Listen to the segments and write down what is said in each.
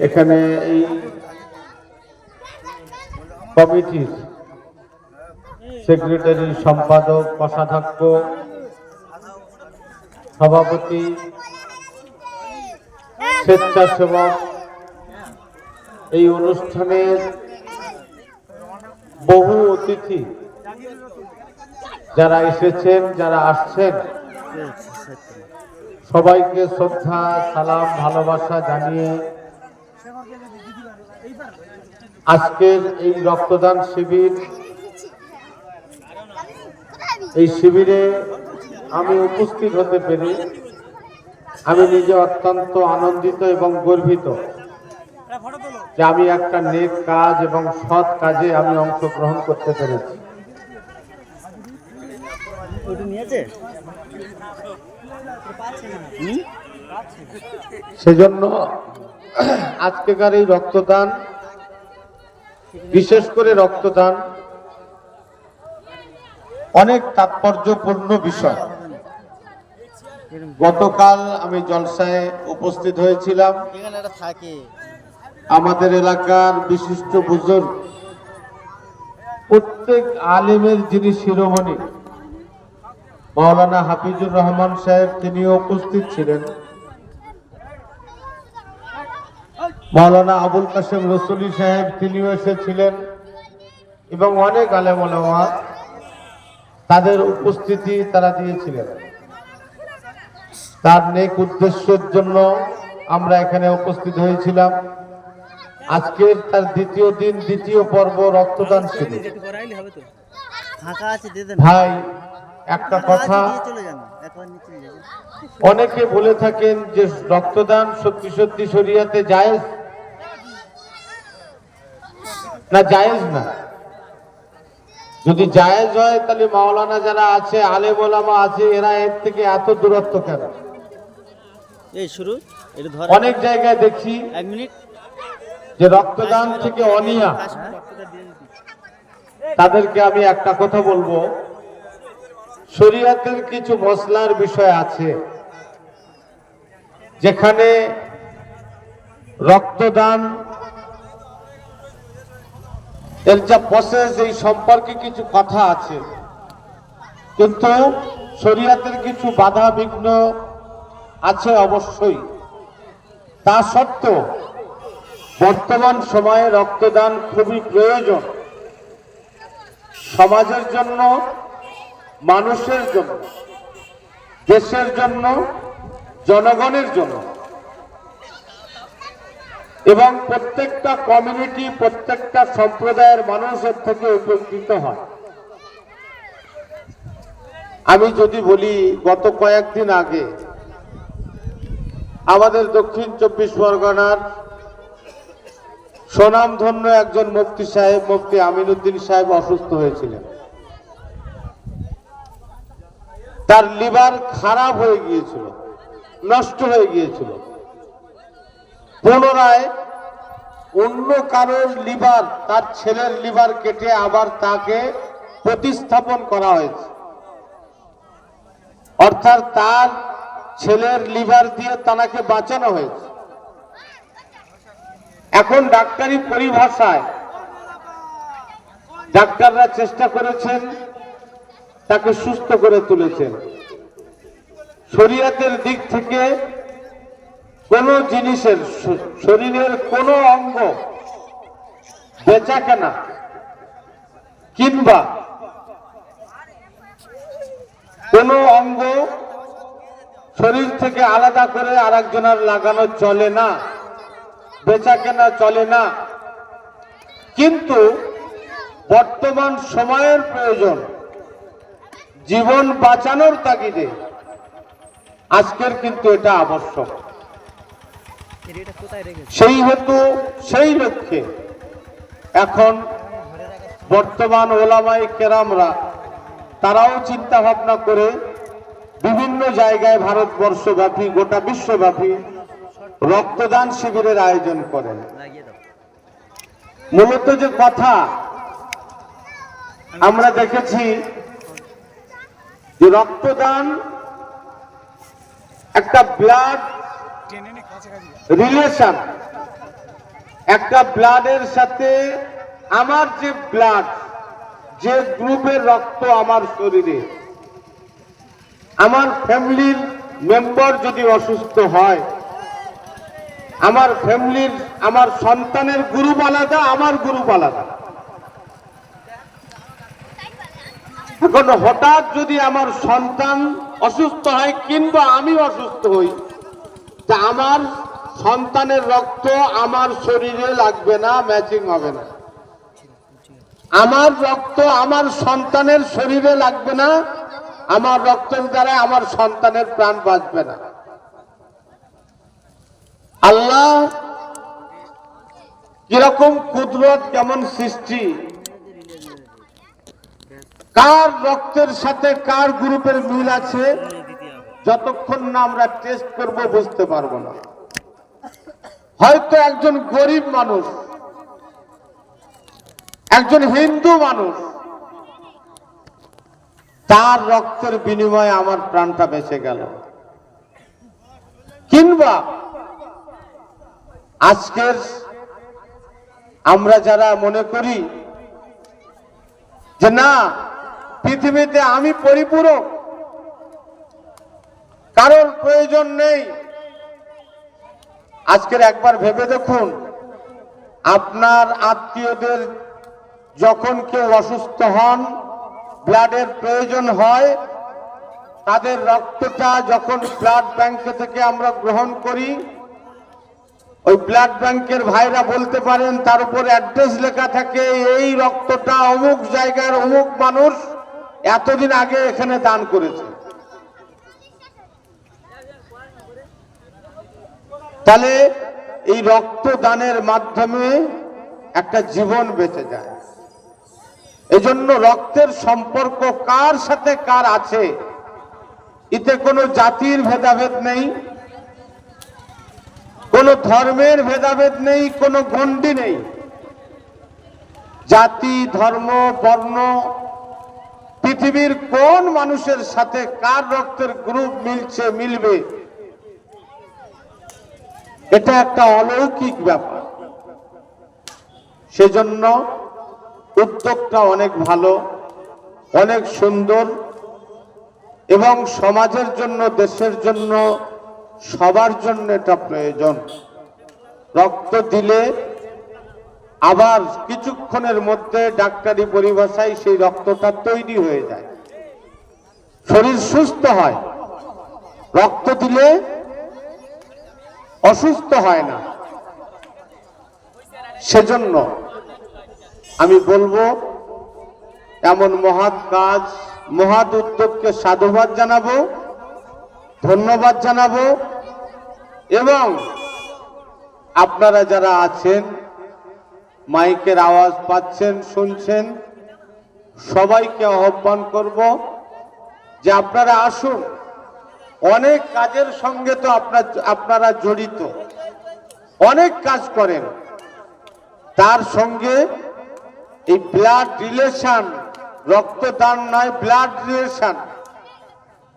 এখানে এই কমিটির সেক্রেটারি, সম্পাদক, কোষাধ্যক্ষ, সভাপতি, স্বেচ্ছাসেবক, এই অনুষ্ঠানের বহু অতিথি যারা এসেছেন, যারা আসছেন, সবাইকে শ্রদ্ধা, সালাম, ভালোবাসা জানিয়ে আজকের এই রক্তদান শিবির এই শিবিরে আমি উপস্থিত হতে পেরে আমি নিজে অত্যন্ত আনন্দিত এবং গর্বিত যে আমি একটা নেক কাজ এবং সৎ কাজে আমি অংশগ্রহণ করতে পেরেছি। সেজন্য আজকেকার এই রক্তদান বিশেষ করে রক্তদান। অনেক তাৎপর্যপূর্ণ বিষয়। গতকাল আমি জলসায় উপস্থিত হয়েছিলাম। আমাদের এলাকার বিশিষ্ট বুজুর্গ, প্রত্যেক আলেমের যিনি শিরোমণি, মাওলানা হাফিজুর রহমান সাহেব, তিনিও উপস্থিত ছিলেন। মাওলানা আবুল কাসেম রসুলি সাহেব তিনিও এসেছিলেন। এবং অনেক আলেম তাদের উপস্থিতি তারা দিয়েছিলেন। তার নেক উদ্দেশ্যের জন্য আমরা এখানে উপস্থিত হয়েছিলাম। আজকের তার দ্বিতীয় দিন দ্বিতীয় পর্ব রক্তদান শিবির। দেন। ভাই একটা কথা। অনেকে বলে থাকেন যে রক্তদান সত্যি সত্যি শরিয়াতে জায়েজ। না জায়েজ না। যদি জায়েজ হয় তাহলে মাওলানা যারা আছে আলেম ওলামা আছে এরা এর থেকে এত দূরত্ব কেন? এই শুরু অনেক জায়গায় দেখি এক মিনিট। যে রক্তদান থেকে অনিয়া। তাদেরকে আমি একটা কথা বলব। শরীয়তের কিছু মশলার বিষয় আছে যেখানে রক্তদান এর যা প্রসেস এই সম্পর্কে কিছু কথা আছে। কিন্তু শরীয়তের কিছু বাধা বিঘ্ন আছে অবশ্যই। তা সত্ত্বেও বর্তমান সময়ে রক্তদান খুবই প্রয়োজন। সমাজের জন্য, মানুষের জন্য, দেশের জন্য, জনগণের জন্য। এবং প্রত্যেকটা কমিউনিটি প্রত্যেকটা সম্প্রদায়ের মানুষের থেকে উপকৃত হয়। আমি যদি বলি, গত কয়েকদিন আগে আমাদের দক্ষিণ চব্বিশ পরগনার সুনামধন্য একজন মুফতি সাহেব, মুফতি আমিনুদ্দিন সাহেব অসুস্থ হয়েছিলেন। তার লিভার খারাপ হয়ে গিয়েছিল, নষ্ট হয়ে গিয়েছিল। পুনরায় অন্য কারোর লিভার, তার ছেলের লিভার কেটে আবার তাকে প্রতিস্থাপন করা হয়েছে। অর্থাৎ তার ছেলের লিভার দিয়ে তাকে বাঁচানো হয়েছে। এখন ডাক্তারি পরিভাষায় ডাক্তাররা চেষ্টা করেছেন, তাকে সুস্থ করে তুলেছেন। শরীয়তের দিক থেকে কোন জিনিসের শরীরের কোন অঙ্গ বেচা কেনা কিংবা কোন অঙ্গ শরীর থেকে আলাদা করে আরেকজনের লাগানো চলে না বেচা কেনা চলে না। কিন্তু বর্তমান সময়ের প্রয়োজন, জীবন বাঁচানোর তাগিদে আজকের কিন্তু এটা আবশ্যক। সেই হেতু সেই লক্ষ্যে এখন বর্তমান ওলামাই কেরামরা তারাও চিন্তা ভাবনা করে বিভিন্ন জায়গায় ভারতবর্ষব্যাপী গোটা বিশ্বব্যাপী রক্তদান শিবিরের আয়োজন করেন। মূলত যে কথা আমরা দেখেছি যে রক্তদান একটা ব্লাড রিলেশন একটা ব্লাডের সাথে আমার যে ব্লাড যে গ্রুপের রক্ত আমার শরীরে, আমার ফ্যামিলির মেম্বার যদি অসুস্থ হয়, আমার ফ্যামিলির, আমার সন্তানের গ্রুপ আলাদা, আমার গ্রুপ আলাদা। এখন হঠাৎ যদি আমার সন্তান অসুস্থ হয়, কিংবা আমি অসুস্থ হই তা আমার সন্তানের রক্ত আমার শরীরে লাগবে না ম্যাচিং হবে না। আমার রক্ত আমার সন্তানের শরীরে লাগবে না, আমার রক্তের দ্বারা আমার সন্তানের প্রাণ বাঁচবে না। আল্লাহ কীরকম কুদরত, কেমন সৃষ্টি। কার রক্তের সাথে কার গ্রুপের মিল আছে? যতক্ষণ না আমরা টেস্ট করব, বুঝতে পারব না। হয়তো একজন গরিব মানুষ, একজন হিন্দু মানুষ, তার রক্তের বিনিময়ে আমার প্রাণটা বেঁচে গেল। কিংবা আজকের আমরা যারা মনে করি যে না, পৃথিবীতে আমি পরিপূরক কারোর প্রয়োজন নেই। আজকের একবার ভেবে দেখুন, আপনার আত্মীয়দের যখন কেউ অসুস্থ হন, ব্লাডের প্রয়োজন হয়, তাদের রক্তটা যখন ব্লাড ব্যাংক থেকে আমরা গ্রহণ করি, ওই ব্লাড ব্যাংকের ভাইরা বলতে পারেন, তার উপর অ্যাড্রেস লেখা থাকে, এই রক্তটা অমুক জায়গার অমুক মানুষ এতদিন আগে এখানে দান করেছে। তাহলে এই রক্ত দানের মাধ্যমে একটা জীবন বেঁচে যায়। এজন্য রক্তের সম্পর্ক কার সাথে কার আছে, এতে কোনো জাতির ভেদাভেদ নেই, কোনো ধর্মের ভেদাভেদ নেই, কোনো গণ্ডি নেই। জাতি, ধর্ম, বর্ণ, পৃথিবীর কোন মানুষের সাথে কার রক্তের গ্রুপ মিলছে, মিলবে? এটা একটা অলৌকিক ব্যাপার। সেজন্য উদ্যোগটা অনেক ভালো, অনেক সুন্দর এবং সমাজের জন্য, দেশের জন্য, সবার জন্য এটা প্রয়োজন। রক্ত দিলে আবার কিছুক্ষণের মধ্যে ডাক্তারি পরিভাষায় সেই রক্তটা তৈরি হয়ে যায়। শরীর সুস্থ হয়। রক্ত দিলে অসুস্থ হয় না। সেজন্য আমি বলব, এমন মহৎ কাজ, মহৎ উদ্যোগকে সাধুবাদ জানাব, ধন্যবাদ জানাব এবং আপনারা যারা আছেন, মাইকের আওয়াজ পাচ্ছেন, শুনছেন, সবাইকে আহ্বান করব যে আপনারা আসুন। অনেক কাজের সঙ্গে তো আপনার, আপনারা জড়িত। অনেক কাজ করেন। তার সঙ্গে এই ব্লাড রিলেশন রক্তদান নয় ব্লাড রিলেশন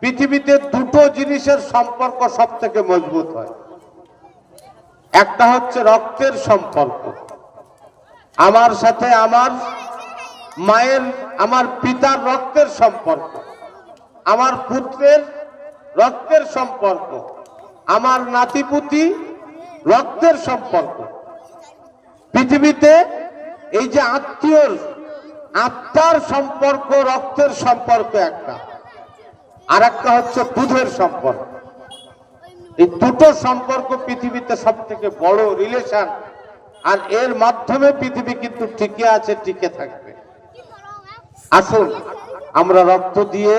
পৃথিবীতে দুটো জিনিসের সম্পর্ক সব থেকে মজবুত হয়। একটা হচ্ছে রক্তের সম্পর্ক। আমার সাথে আমার মায়ের, আমার পিতার রক্তের সম্পর্ক। আমার পুত্রের রক্তের সম্পর্ক। আমার নাতিপুতি রক্তের সম্পর্ক। পৃথিবীতে এই যে আত্মীয়র, আত্মার সম্পর্ক, রক্তের সম্পর্ক একটা। আর একটা হচ্ছে দুধের সম্পর্ক। এই দুটো সম্পর্ক পৃথিবীতে সব থেকে বড় রিলেশন আর এর মাধ্যমে পৃথিবী কিন্তু টিকে আছে টিকে থাকবে। আসুন, আমরা রক্ত দিয়ে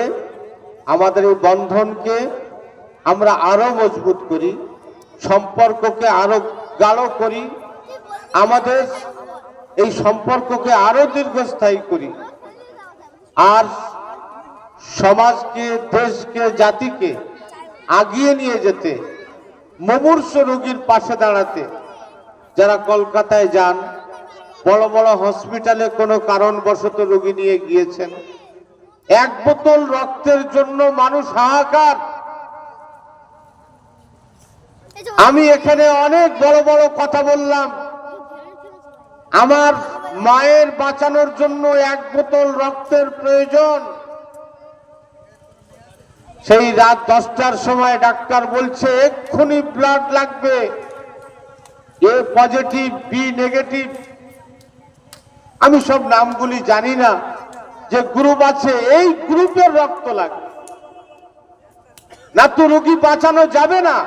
আমাদের এই বন্ধনকে আমরা আরও মজবুত করি, সম্পর্ককে আরও গাঢ় করি, আমাদের এই সম্পর্ককে আরও দীর্ঘস্থায়ী করি। আর সমাজকে, দেশকে, জাতিকে আগিয়ে নিয়ে যেতে, মুমূর্ষ রোগীর পাশে দাঁড়াতে, যারা কলকাতায় যান, বড় বড় হসপিটালে কোনো কারণবশত রোগী নিয়ে গিয়েছেন এক বোতল রক্তের জন্য মানুষ হাহাকার। আমি এখানে অনেক বড় বড় কথা বললাম। আমার মায়ের বাঁচানোর জন্য এক বোতল রক্তের প্রয়োজন। সেই রাত দশটার সময় ডাক্তার বলছে, এক্ষুনি ব্লাড লাগবে। A positive, B negative. আমি সব নামগুলি জানি না। যে গ্রুপ আছে, এই গ্রুপের রক্ত লাগবে। না তো রোগী বাঁচানো যাবে না?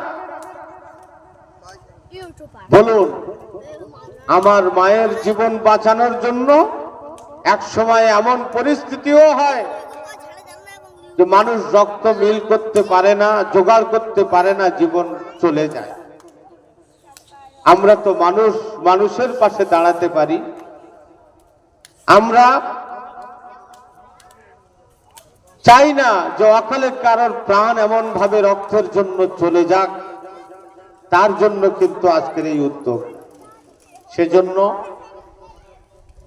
বলুন, আমার মায়ের জীবন বাঁচানোর জন্য এক সময় এমন পরিস্থিতিও হয় যে মানুষ রক্ত মিল করতে পারে না, জোগাড় করতে পারে না, জীবন চলে যায়। আমরা তো মানুষ, মানুষের পাশে দাঁড়াতে পারি। আমরা চাই না যে অকালে কারোর প্রাণ এমন ভাবে রক্তের জন্য চলে যাক। তার জন্য কিন্তু আজকের এই উদ্যোগ। সেজন্য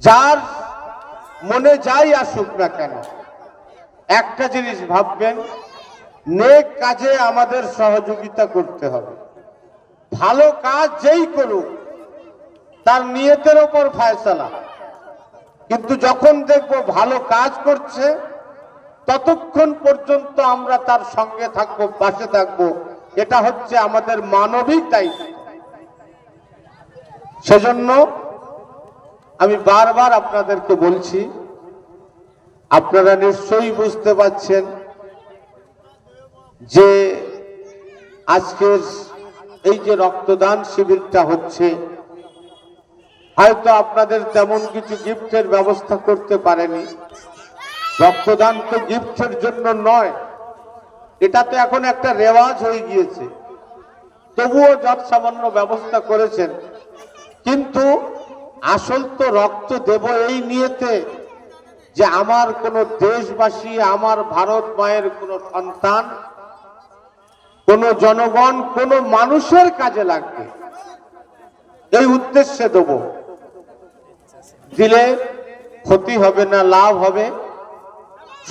যার মনে যাই আসুক না কেন, একটা জিনিস ভাববেন, নেক কাজে আমাদের সহযোগিতা করতে হবে। ভালো কাজ যেই করুক, তার নিয়তের ওপর ফায়সালা। কিন্তু যখন দেখব ভালো কাজ করছে ততক্ষণ পর্যন্ত আমরা তার সঙ্গে থাকব, পাশে থাকব। এটা হচ্ছে আমাদের মানবিক দায়িত্ব। সেজন্য আমি বারবার আপনাদেরকে বলছি, আপনারা নিশ্চয়ই বুঝতে পাচ্ছেন যে আজকের এই যে রক্তদান শিবিরটা হচ্ছে, হয়তো আপনাদের তেমন কিছু গিফটের ব্যবস্থা করতে পারেনি। রক্তদান তো গিফটের জন্য নয়। এটা তো এখন একটা রেওয়াজ হয়ে গিয়েছে। তবুও যত সামান্য ব্যবস্থা করেছেন। কিন্তু আসল তো রক্ত দেব এই নিয়েতে যে আমার কোন দেশবাসী, আমার ভারত মায়ের কোন সন্তান, কোন জনগণ, কোন মানুষের কাজে লাগবে। এই উদ্দেশ্যে দেব। দিলে ক্ষতি হবে না, লাভ হবে।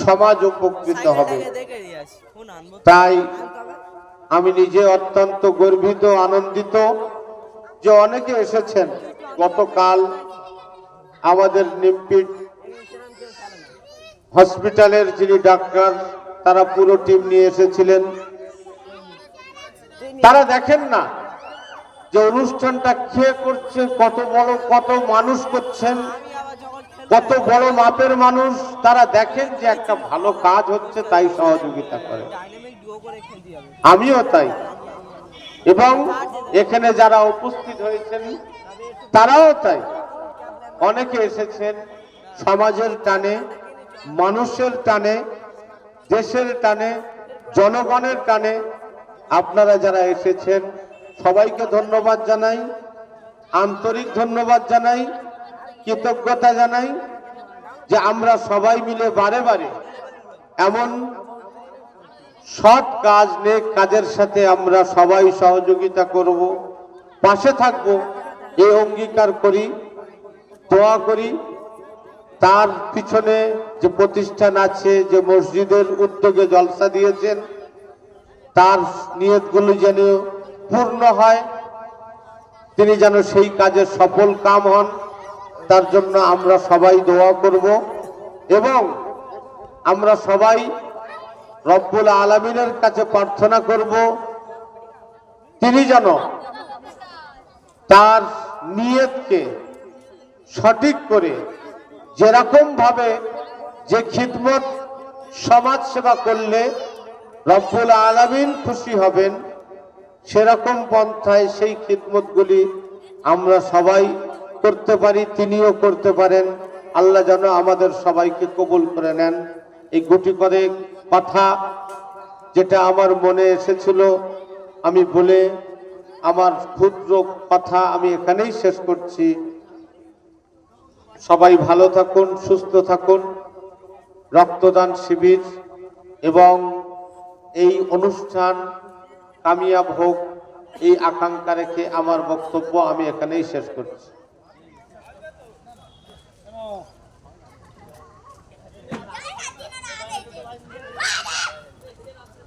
সমাজ উপকৃত হবে তাই আমি নিজে অত্যন্ত গর্বিত আনন্দিত যে অনেকে এসেছেন। গতকাল আমাদের নিমপিট হসপিটালের যিনি ডাক্তার তারা পুরো টিম নিয়ে এসেছিলেন। তারা দেখেন না যে অনুষ্ঠানটা খেয়ে করছে কত বড় কত মানুষ করছেন। কত বড় মাপের মানুষ তারা দেখেন যে একটা ভালো কাজ হচ্ছে, তাই সহযোগিতা করে। আমিও তাই। এবং এখানে যারা উপস্থিত হয়েছেন, তারাও তাই। অনেকে এসেছেন সমাজের টানে, মানুষের টানে, দেশের টানে, জনগণের টানে। আপনারা যারা এসেছেন, সবাইকে ধন্যবাদ জানাই, আন্তরিক ধন্যবাদ জানাই। কৃতজ্ঞতা জানাই যে আমরা সবাই মিলে বারে বারে এমন সৎ কাজ, নেক কাজের সাথে আমরা সবাই সহযোগিতা করব, পাশে থাকব এই অঙ্গীকার করি, দোয়া করি। তার পিছনে যে প্রতিষ্ঠান আছে, যে মসজিদের উদ্যোগে জলসা দিয়েছেন, তার নিয়তগুলো যেন পূর্ণ হয়, তিনি যেন সেই কাজে সফল কাম হন। তার জন্য আমরা সবাই দোয়া করব এবং আমরা সবাই রব্বুল আলমিনের কাছে প্রার্থনা করব, তিনি যেন তার নিয়তকে সঠিক করে যেরকম ভাবে যে খিদমত সমাজ সেবা করলে রব্বুল আলমিন খুশি হবেন, সেরকম পন্থায় সেই খিদমতগুলি আমরা সবাই করতে পারি, তিনিও করতে পারেন। আল্লাহ যেন আমাদের সবাইকে কবুল করে নেন। এই গুটি করে কথা যেটা আমার মনে এসেছিল, আমি বলে আমার ক্ষুদ্র কথা আমি এখানেই শেষ করছি। সবাই ভালো থাকুন, সুস্থ থাকুন। রক্তদান শিবির এবং এই অনুষ্ঠান কামিয়াব হোক, এই আকাঙ্ক্ষা রেখে আমার বক্তব্য আমি এখানেই শেষ করছি।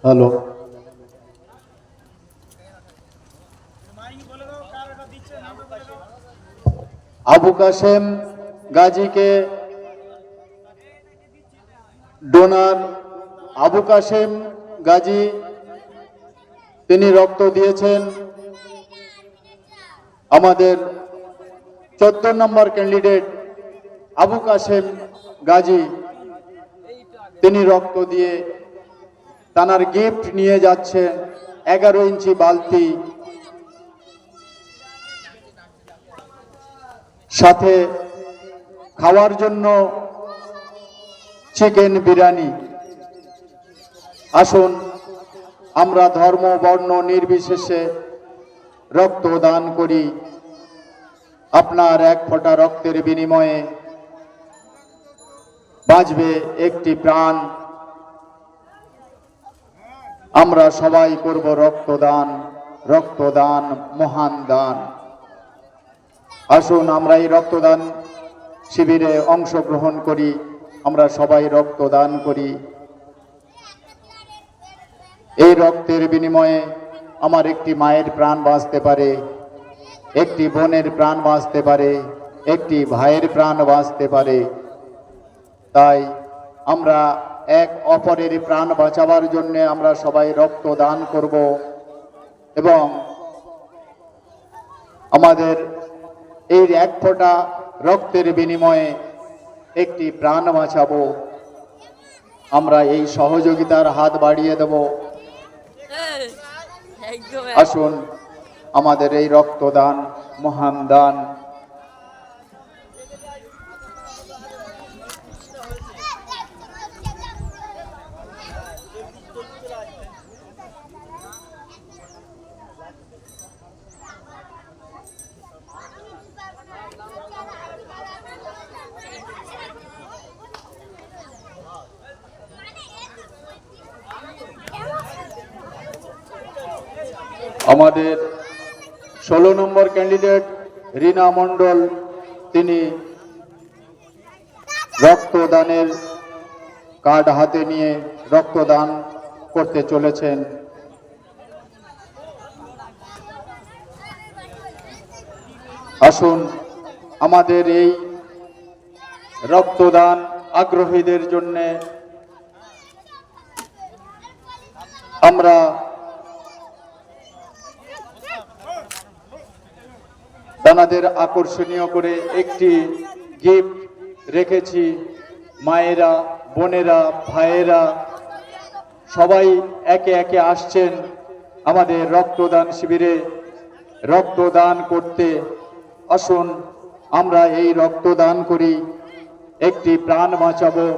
হ্যালো। আবু কাসেম গাজীকে ডোনার আবু কাসেম গাজী, তিনি রক্ত দিয়েছেন। আমাদের চোদ্দ নম্বর ক্যান্ডিডেট আবু কাসেম গাজী, তিনি রক্ত দিয়ে তানার গিফট নিয়ে যাচ্ছেন এগারো ইঞ্চি বালতি। সাথে খাওয়ার জন্য চিকেন বিরিয়ানি। আসুন, আমরা ধর্ম, বর্ণ নির্বিশেষে রক্ত দান করি। আপনার এক ফোঁটা রক্তের বিনিময়ে বাঁচবে একটি প্রাণ। আমরা সবাই করব রক্তদান রক্তদান, মহান দান। আসুন আমরা এই রক্তদান শিবিরে অংশগ্রহণ করি, আমরা সবাই রক্তদান করি। এই রক্তের বিনিময়ে আমার একটি মায়ের প্রাণ বাঁচতে পারে, একটি বোনের প্রাণ বাঁচতে পারে, একটি ভাইয়ের প্রাণ বাঁচতে পারে। তাই আমরা এক অপরের প্রাণ বাঁচাবার জন্য আমরা সবাই রক্ত দান করব। এবং আমাদের এই এক ফোঁটা রক্তের বিনিময়ে একটি প্রাণ বাঁচাবো। আমরা এই সহযোগিতার হাত বাড়িয়ে দেব। আসুন আমাদের এই রক্তদান মহান দান আমাদের ষোলো নম্বর ক্যান্ডিডেট রীনা মণ্ডল, তিনি রক্তদানের কার্ড হাতে নিয়ে রক্তদান করতে চলেছেন। আসুন, আমাদের এই রক্তদান আগ্রহীদের জন্যে আমরা তানাদের আকর্ষণীয় করে একটি গিফট রেখেছি। মায়েরা, বোনেরা, ভাইয়েরা, সবাই একে একে আসছেন আমাদের রক্তদান শিবিরে। রক্তদান করতে আসুন, আমরা এই রক্তদান করি, একটি প্রাণ বাঁচাবো।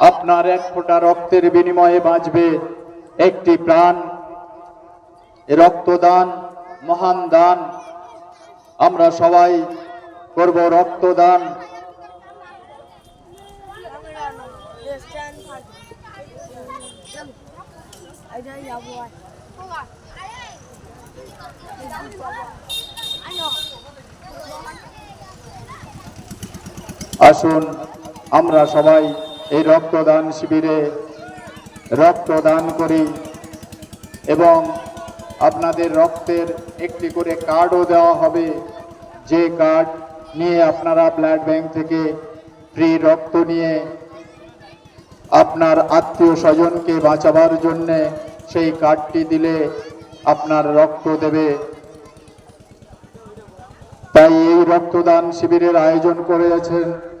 আপনার এক ফোঁটা রক্তের বিনিময়ে বাঁচবে একটি প্রাণ। রক্তদান, মহান দান আমরা সবাই করব রক্তদান। আসুন, আমরা সবাই এই রক্তদান শিবিরে রক্তদান করি এবং আপনাদের রক্তের একটি করে কার্ডও দেওয়া হবে। যে কার্ড নিয়ে আপনারা ব্লাড ব্যাংক থেকে ফ্রি রক্ত নিয়ে আপনার আত্মীয় স্বজনকে বাঁচাবার জন্যে সেই কার্ডটি দিলে আপনার রক্ত দেবে। তাই এই রক্তদান শিবিরের আয়োজন করেছেন